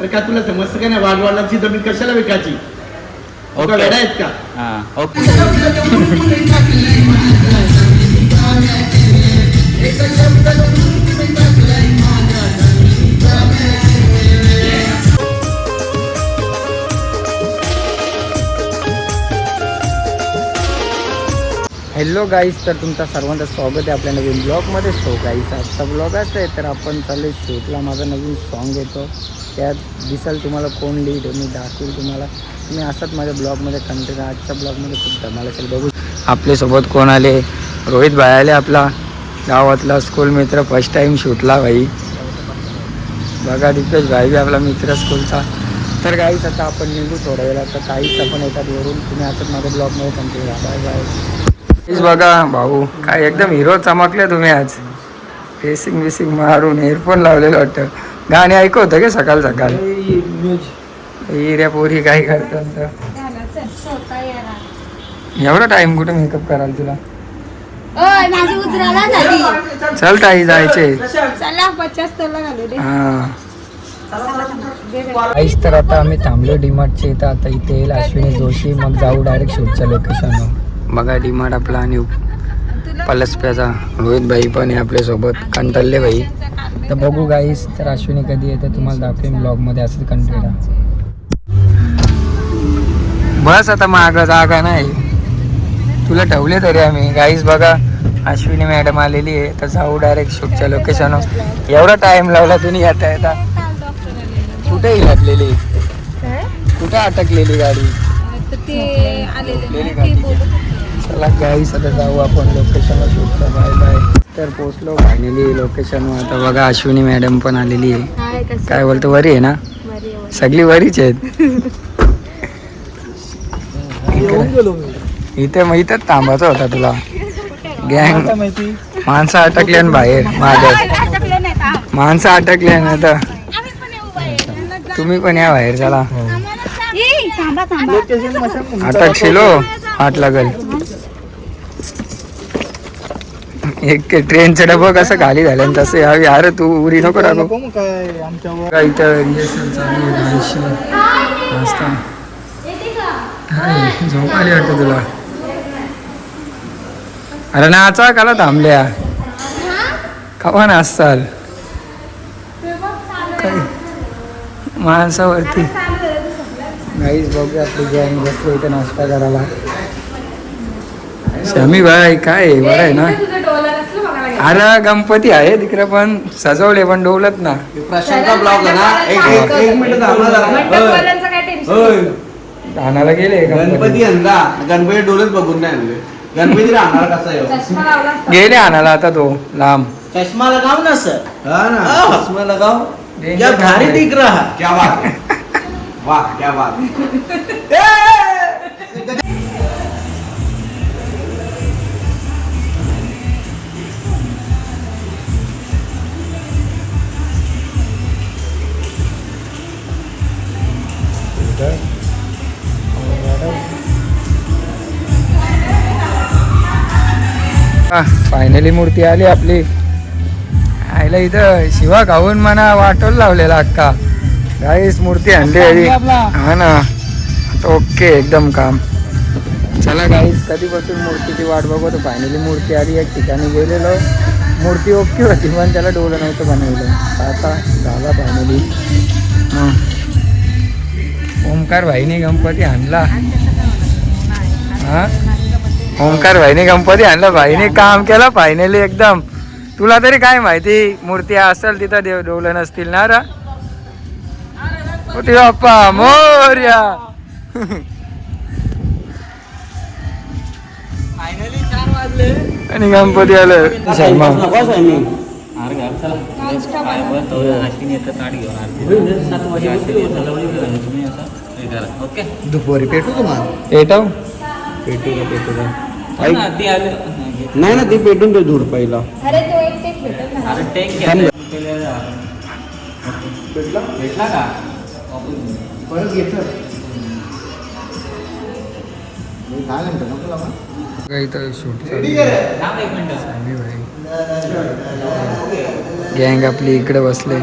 अरे का तुला समजतं का नाही वाघवालांची जमीन कशाला विकायची? तुका ओके. वेडा आहेत का? हा ओके. हॅलो गाईज तर तुमचं सर्वांचं स्वागत आहे आपल्या नवीन ब्लॉगमध्ये सो गाईज आजचा ब्लॉग असा आहे तर आपण चालू शूटला. माझा नवीन सॉन्ग येतो. त्यात दिसाल तुम्हाला कोण लीड मी दाखवेल तुम्हाला. तुम्ही असंच माझ्या ब्लॉगमध्ये कंटेंट आजच्या ब्लॉगमध्ये खूप धमाल असेल. बघू. आपल्यासोबत कोण आले? रोहित भाई आले आपला गावातला स्कूल मित्र फर्स्ट टाईम शूटला भाई. बघा दिपेश भाई बी आपला मित्र स्कूलचा तर काहीच आता आपण निघू थोड्या वेळा तर काहीच आपण येतात वरून. तुम्ही असंच माझ्या ब्लॉगमध्ये कंटिन्यू राहा. बाय बाय प्लीज बघा भाऊ काय एकदम हिरो चमकले तुम्ही आज. फेसिंग बिसिंग मारून एअरफोन लावलेलं वाटतं. गाणे ऐकवतं का सकाळ सकाळ हिऱ्या पोरी काय करतात तर. एवढा टाइम कुठे मेकअप कराल तुला? ओय माझी उजराला झाली. चल ताई जायचे. हा. काहीच तर आता आम्ही थांबलो डीमार्टच्या इथं. आता इथे येईल अश्विनी जोशी. मग जाऊ डायरेक्ट शूटच्या लोकेशनवर बघा डीमार्ट आपला आणि पलसप्याचा रोहित भाई पण आहे आपल्यासोबत. कंटल्ले भाई. तर बघू गाईस तर अश्विनी कधी येते तुम्हाला दाखवेन ब्लॉगमध्ये असं कंटिन्यू बस आता माग जागा नाही. तुला ठेवले तरी आम्ही. गाईस बघा अश्विनी मॅडम आलेली आहे. तर जाऊ डायरेक्ट शूटच्या लोकेशनवर एवढा टाइम लावला तुम्ही येता येता कुठे लागलेली? कुठे अटकलेली गाडी? ते आलेले गेली गाडी. चला गाईस आता जाऊ आपण लोकेशनला शूटचा बाय बाय तर पोचलो फायनली लोकेशनवर आता बघा अश्विनी मॅडम पण आलेली आहे. काय बोलतो वरी आहे ना? सगळी वरीच आहेत. इथे मग इथंच थांबायचं होता तुला. गँग माणसं अटकली आणि बाहेर माझ्या? माणसं अटकली ना तर. तुम्ही पण या बाहेर चला. अटकशिलो आठ लागल. एक ट्रेनचा डबा कसं खाली झालं तसं यावी अरे तू उरी नको टाकू काय इथं चालू आहे हाय, झोप आली वाटतं तुला? अरे नाचा काला थांबल्या. कवा नाचताल? काय? माणसावरती. गाईज बघूया आपली गँग बसलो इथे नाश्ता करायला. शमी भाई काय? बरं आहे ना? अरे गणपती आहे तिकडे पण सजवले पण डोलत ना. ब्लॉग ना? एक एक एक मिनिट थांबा जरा. होय. गेले गणपती. गणपती आणला गणपती डोलच बघून नाही आणले. गणपती राहणार कसा आहे? गेले आणायला आता तो लांब. चश्मा लगाओ ना सर. हा ना. चश्मा लगाओ Danger भारी। दिख रहा. क्या बात. है वाह क्या बात. है. फायनली मूर्ती आली आपली. आईला इथं शिवा खाऊन म्हणा वाटोल लावलेला अक्का गाईस मूर्ती आणली आधी. हा ना. ओके एकदम काम. चला गाईस कधीपासून मूर्तीची वाट बघतो फायनली मूर्ती आली एक ठिकाणी गेलेलो. मूर्ती ओके होती पण त्याला डोलं नव्हतं बनवलं. आता झाला फायनली ओमकार भाईने गणपती आणला. हा? ओंकार भाईने गणपती आणला. भाईने काम केलं फायनली एकदम. तुला तरी काय माहिती? मूर्ती असेल तिथं देव डोलं नसतील ना रा? बाप्पा मोर्या. आणि गणपती आलं. ओके दुपारी पेटू तुम्हाला पेटव पेटू का पेटू का ती आले नाही ना ती पेटून ते धूर पहिला अरे तो एक ते भेटत नाही. अरे टेक भेटला का परत घेतलं काय म्हणतो नको लावा. इथं शूट थांब एक मिनिट गँग आपली इकडे बसले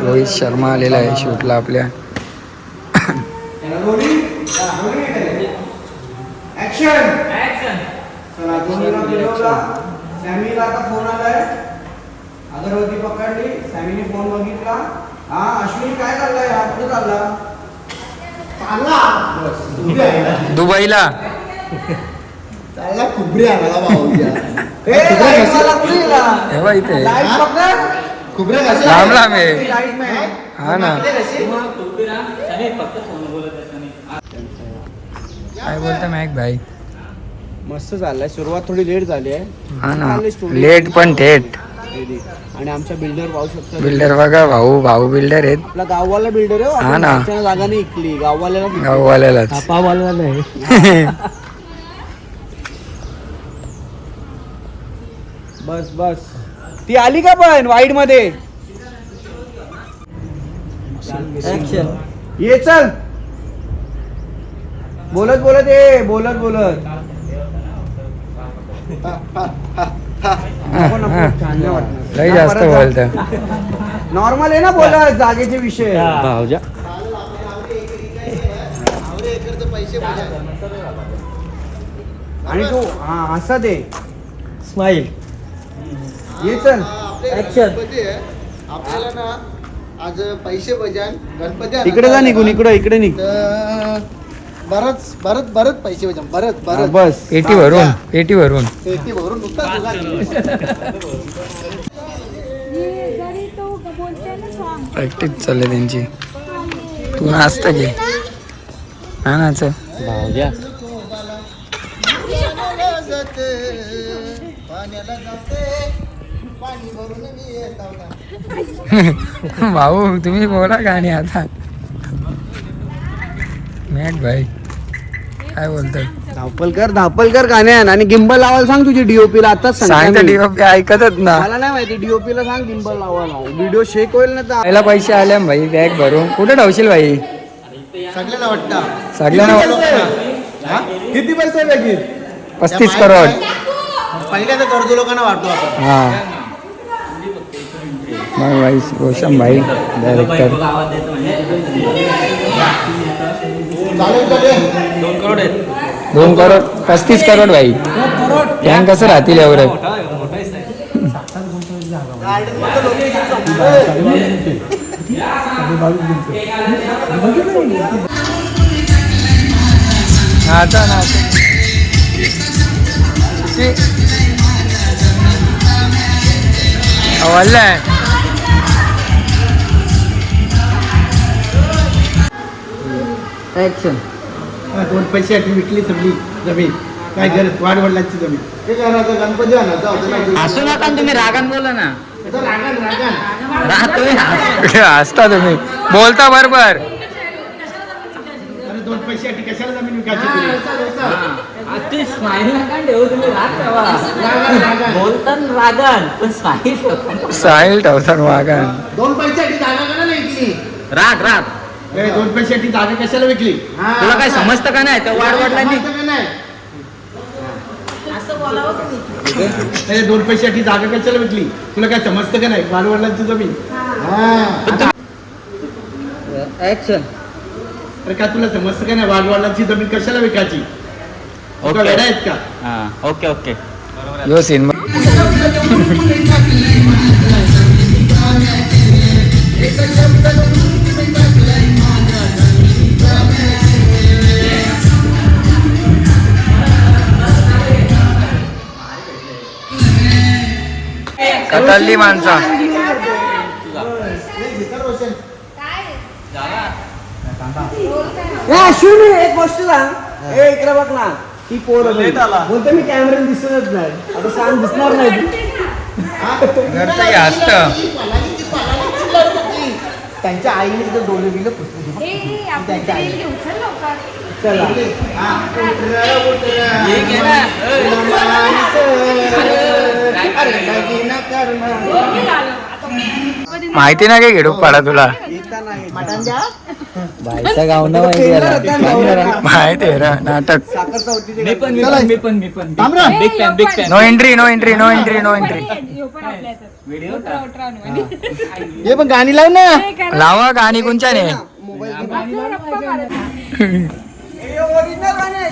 रोहित शर्मा आलेला आहे शूटला आपल्या ऍक्शन चला दोन्हीला फिरवला सॅमीला आता फोन आलाय. अगरबत्ती पकडली. सॅमीने फोन बघितला. हा अश्विनी काय चाललंय? हा कुठे चालला? दुबईला. चालला खुबरी आणायला भाऊच्या ए, light वाला कुठे गेला? हे बघ इथे. Light पकड. खुबऱ्या कशा लांब लांब आहे Light man. हा ना. फक्त फोन काय बोलता मॅक भाई? मस्त चाललाय. सुरुवात थोडी लेट झाली आहे. हा ना. लेट पण थेट. आणि आमच्या बिल्डर पाहू शकतो. बिल्डर बघा भाऊ भाऊ बिल्डर आहेत. आपला गाववाला बिल्डर आहे हो. हा आपण ना. घरच्यांना जागा नाही इकली. गाववाल्याला दिली. गाववाल्यालाच. थापावाल्याला नाही. बस बस. ती आली का पण वाईटमध्ये? ये चल. बोलत बोलत ये बोलत बोलत. लई जास्त. बोलत. नॉर्मल आहे ना बोलत जागेचे विषय. आणि तू हा असा दे स्माईल ये चल. गणपती आहे आपल्याला ना आज पैसे बजान गणपती इकडे जा निघून. इकडे इकडे निघ. बरंच बरंच बरंच पैसे बजान बरंच बरंच बस. पेटी भरून पेटी भरून पेटी भरून नुकताच जरी तो बोलते ना सॉन्ग प्रॅक्टिस चालली त्यांची. तू नाचता घे हा नाच. जाते पाण्याला जाते पाणी भरून मी येत आहोत. भाऊ तुम्ही बोला गाणी आता. मॅक भाई. काय बोलतात धापल कर गाण्यान. आणि गिंबल लावायला सांग तुझी डीओपी ला. आताच सांग सांगते मी. डीओपी ऐकतच ना. मला नाही माहिती डीओपी ला सांग गिंबल लावायला. व्हिडिओ शेक होईल ना तर पहिला पैसे आले भाई बॅग भरून. कुठे ठेवशील भाई? सगळ्यांना वाटतं. सगळ्यांना किती पैसे लागेल पस्तीस करोड. पहिल्या तर गरजू लोकांना वाटतो आपण. हा. मग भाई रोशन भाई डायरेक्टर दोन करोड आहेत दोन करोड पस्तीस करोड भाई. टँक कसं राहतील एवढं? गार्डनमध्ये लोकं आहे हा, दोन पैशासाठी विकली सगळी जमीन. काय गरज वाढवडलांची जमीन. ते करायचं गणपती आणायचा होता ना. असू नका तुम्ही रागान बोला ना. रागान रागान. हसता तुम्ही. बोलता बरोबर. अरे दोन पैशासाठी कशाला जमीन विकायची तुला? ते स्माईल नका ठेवू तुम्ही राग ठेवा. रागान रागान. बोलताना रागान पण स्माईल ठेवा. साहिल ठेवतात वागा दोन पैशासाठी जागा राग राग. ए, दोन पैशासाठी जागा कशाला विकली? तुला काय समजतं का नाही? तर समजतं का नाही? ए, दोन पैशासाठी जागा कशाला विकली? तुला काय समजतं का नाही? वाढवडलांची जमीन हा. ऍक्शन अरे का तुला समजतं का नाही? वाढवडलांची जमीन कशाला विकायची? तुला ओके वेडा आहेत का? हा ओके ओके यो सिनेमा. कतरली माणसा. ए, अश्विनी एक गोष्ट सांग. ए इकडे बघ ना ती पोर बोलते मी कॅमेरा दिसतच नाही. आता सांग दिसणार नाही असत. त्यांच्या आईने तिथं डोले बिलं लवकर. चला. माहिती नाही काय घेडू पाडा तुला. बायचं गाव ना माहिती आहे नाटक मी पण मी. पण मी पण मी पण थांब ना. Big fan big fan no entry no entry no entry no entry पण. व्हिडिओ. हे गाणी लाव ना हे. लावा गाणी. हे ओरिजिनल गाणं आहे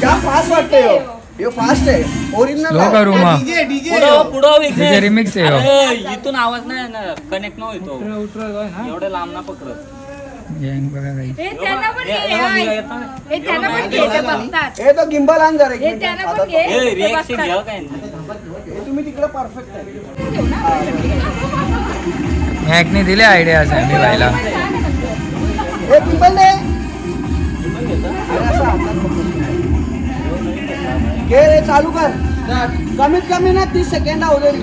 का फास्ट वाटतंय ह्यो. ह्यो फास्ट आहे ओरिजिनल स्लो करू मग डीजे डीजे पुढं पुढं विघ्नेश. तुझे remix आहे हो. अरे, इथून आवाज नाही ना कनेक्ट न होतो एवढं लांब ना पकडत गँग बघा काही हे त्यांना पण घे, हाय. येतं ना. त्यांना पण घे, ते बघतात. हे तो गिंबल आण जरा एक हे मिनिट. त्यांना आता पण घे, हे ते रिएक्शन बघतात. घ्या काय हे तुम्ही तिकडे परफेक्ट आहे हॅकने दिले आयडिया सॅमी भाईला हे गिंबल दे अरे असं हातात पकडून. घे रे चालू कर. कमीत कमी ना तीस सेकंड अवघड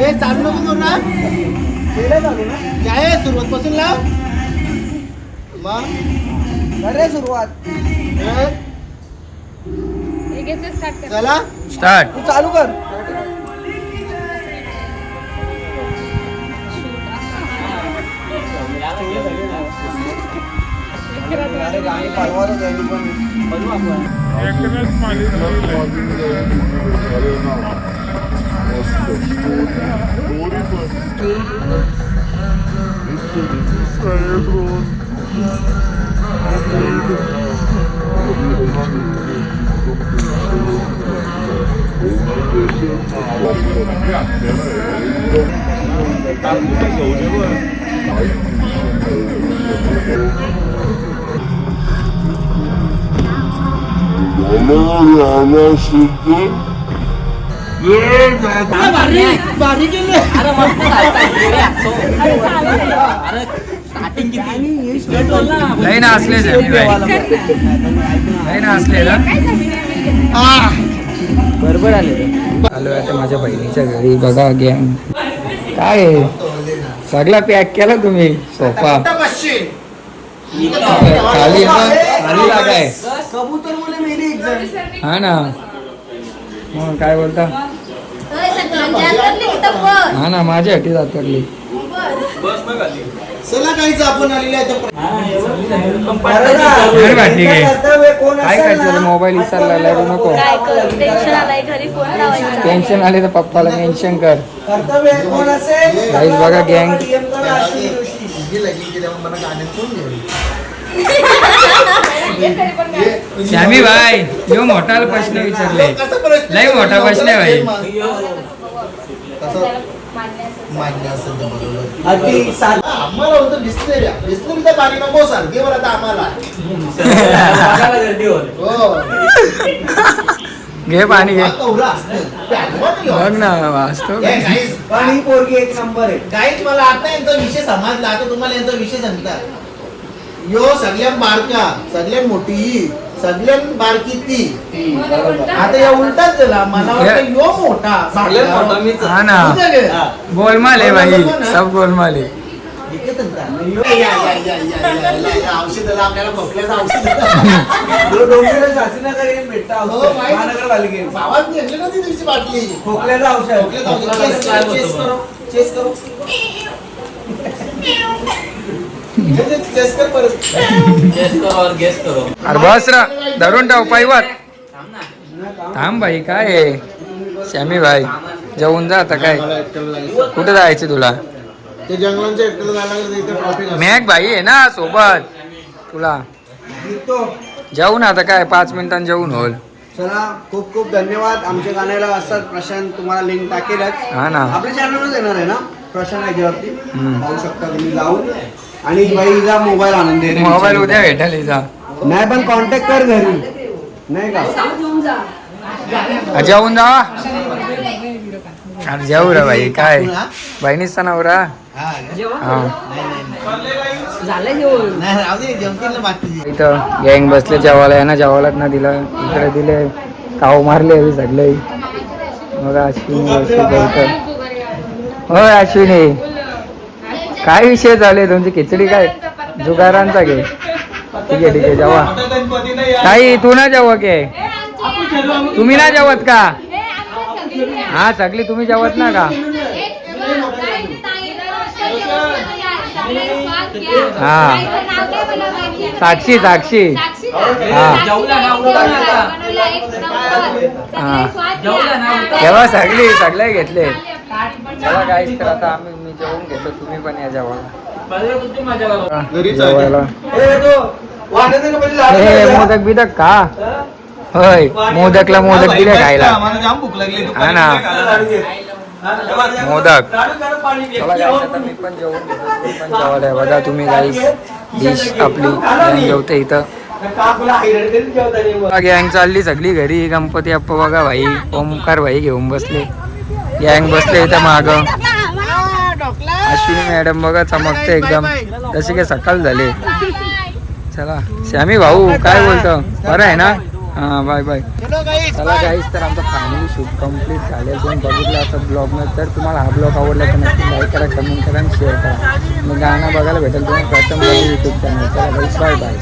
हे चालू नको करू ना. केलं चालू ना. काय सुरुवात पासून लाव. मग. अरे सुरुवात. चला. स्टार्ट तू चालू कर. अरे गाणी परवाच आहे किती स्टेट बोल ना असले लई ना असले ना. नाही? बरोबर आले आलो आता माझ्या बहिणीच्या घरी. बघा गँग काय? सगळा पॅक केला तुम्ही? सोफा. खाली खाली लागाय. कबूतर हा ना. मग काय बोलता? हा ना माझ्यासाठी जातली चला काहीच आपण आलेले आहे. तर बरं ना, घर वाटली काय? करायचं मोबाईल विसरला नको. काय करू टेन्शन आले तर पप्पाला मेन्शन कर. कर्तव्य कोण असेल? Guys, बघा gang. श्यामी भाई यो मोठा प्रश्न विचारले. कसा प्रश्न लय मोठा प्रश्न आहे भाई. तर पाणी नको घे बरं आता आम्हाला हो घे पाणी घे. बघ ना वाचतो. हे, पण ही पोरगी एक नंबर आहे. गाईज मला आता यांचा विषय समजला आता तुम्हाला यांचा विषय सांगतात यो सगळ्यात बारका सगळ्यात मोठी ही, सगळ्यात बारकी ती आता या उलटाच झाला मला वाटतं यो मोठा बारका. हा ना? गोलमाल आहे भाई सब गोलमाल आहे ठीक आहे तंत्र. यो, या, या, या, या, या, या, या, औषधाला आपल्याला खोकल्याचं औषध डोंबिवली हो, औषध. माहिती. महानगरपालिकेत. भावात घेतली ना ती दिवशी बाटली खोकल्याचं औषध खोकल्याचं औषध. चेस करो, चेस करो, अरे बस रा धरून टाव पायवात थांब ना थांब भाई काय आहे? श्यामी भाई जेवून जा आता काय. कुठे जायचं तुला. मॅक भाई आहे ना सोबत. तुला? निघतो जेवून आता काय पाच मिनिटांनी जेवून होल चला खूप खूप धन्यवाद. आमच्या गाण्याला असतात प्रशांत तुम्हाला लिंक टाकेलच. हा ना. आपल्या चॅनलवरच येणार आहे ना? प्रशांत याच्यावरती हम्म. पाहू शकता तुम्ही जाऊन. आणि बाई हिचा मोबाईल आणून दे रे मोबाईल उद्या भेटेल नाही पण कॉन्टॅक्ट कर घरी. नाही का? जेवून जा. अरे जेवू रे भाई काय? बहिणीचा नवरा. हा, हा. ना इथं गँग बसले जेवायला यांना जेवायलाच ना दिलं. इकडे दिले काव मारले सगळे बघा अश्विनी बसली इथं. होय अश्विनी. काय विषय झाले? तुमची खिचडी काय? जुगारांचा घे. ठीक आहे ठीक आहे जेव्हा ताई तू ना जेव्हा के तुम्ही ना जेवत का? हा सगळी तुम्ही जेवत ना का? हा. साक्षी साक्षी. हा. केव्हा सगळी सगळे घेतले. चला गाईस तर आता आम्ही मी जेवून घेतो. तुम्ही पण या जेवायला. हे मोदक बिदक का होय मोदकला मोदक दिले खायला. हा ना. मोदक. मी पण जेवून पण जेवायला. बघा तुम्ही गाईस डिश आपली. जेवते इथं. गँग चालली सगळी घरी. गणपती अप्पा बघा भाई. ओमकार भाई घेऊन बसले. गँग बसले इथं माग. अश्विनी मॅडम बघा चमकते एकदम. जसे काय सकाळ झाले. चला श्यामी भाऊ काय बोलतो? बरं आहे ना? हा बाय बाय. चला गाईस तर आमचा फायनली शूट कंप्लीट झाले तुम्ही बघितलं असं ब्लॉगमध्ये तर तुम्हाला हा ब्लॉग आवडला तर नक्की लाईक करा कमेंट करा आणि शेअर करा. मी गाणं बघायला भेटेल तुम्ही प्रथम यूट्यूब चॅनल चला गाईस बाय बाय